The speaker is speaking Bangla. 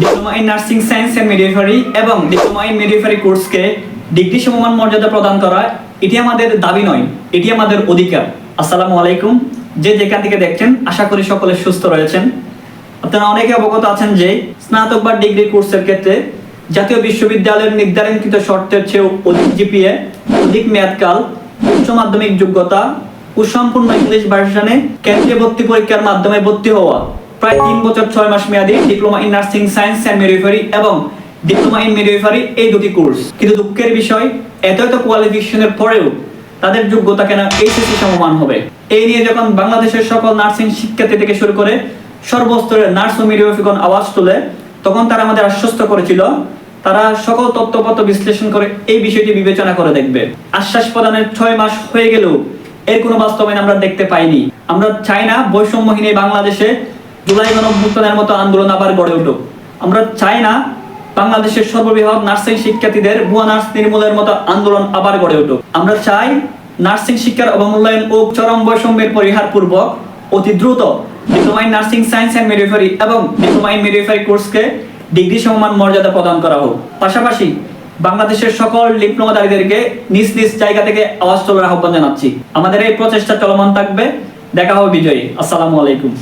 Diploma in nursing science and midwifery এবং ডিপ্লোমা ইন মিডিওফারি কোর্সকে ডিগ্রি সমমান মর্যাদা প্রদান করা, এটি আমাদের দাবি নয়, এটি আমাদের অধিকার। আসসালামু আলাইকুম। যে যেখান থেকে দেখছেন, আশা করি সকলে সুস্থ রয়েছেন। আপনারা অনেকে অবগত আছেন যে স্নাতক বা ডিগ্রি কোর্সের ক্ষেত্রে জাতীয় বিশ্ববিদ্যালয়ের নির্ধারণকৃত শর্তের চেয়েও অধিক জিপিএ অধিক মেয়াদকাল, উচ্চ মাধ্যমিক যোগ্যতা ও সম্পূর্ণ ইংলিশ ভার্সনে কেন্দ্রীয় ভর্তি পরীক্ষার মাধ্যমে ভর্তি হওয়া। প্রায় তিন বছর, ছয় মাস মেয়াদী diploma in nursing, science and midwifery এবং ডিপ্লোমা ইন মিডিওফারি এই দুটি কোর্স। কিন্তু দুঃখের বিষয়, এত এত কোয়ালিফিকেশনের পরেও তাদের যোগ্যতা কেন এইচএসসি সমমান হবে। এই নিয়ে যখন বাংলাদেশের সকল নার্সিং শিক্ষার্থী থেকে শুরু করে সর্বস্তরের নার্স ও মিডিওফিকন আওয়াজ তুলে, তখন তারা আমাদের আশ্বস্ত করেছিল, তারা সকল তথ্যপত্র বিশ্লেষণ করে এই বিষয়টি বিবেচনা করে দেখবে। আশ্বাস প্রদানের ছয় মাস হয়ে গেলেও এর কোনো বাস্তবায়ন আমরা দেখতে পাইনি। আমরা চাই না বৈষম্যহীন এই বাংলাদেশে জুলাই গণভুক্তনের মতো আন্দোলন আবার গড়ে উঠুক। আমরা চাই না বাংলাদেশের সর্ববৃহৎ নার্সিং শিক্ষার্থীদের ভুয়া নার্স নির্মূলের মতো আন্দোলন আবার গড়ে উঠুক। আমরা চাই নার্সিং শিক্ষার অবমূল্যায়ন ও চরম বৈষম্যের পরিহার পূর্বক অতি দ্রুত নার্সিং সায়েন্স অ্যান্ড এবং কোর্সকে ডিগ্রি সমমান মর্যাদা প্রদান করা হোক। পাশাপাশি বাংলাদেশের সকল ডিপ্লোমাধারীদেরকে নিজ নিজ জায়গা থেকে আওয়াজ তোলার আহ্বান জানাচ্ছি। আমাদের এই প্রচেষ্টা চলমান থাকবে। দেখা হবে বিজয়ী। আসসালামু আলাইকুম।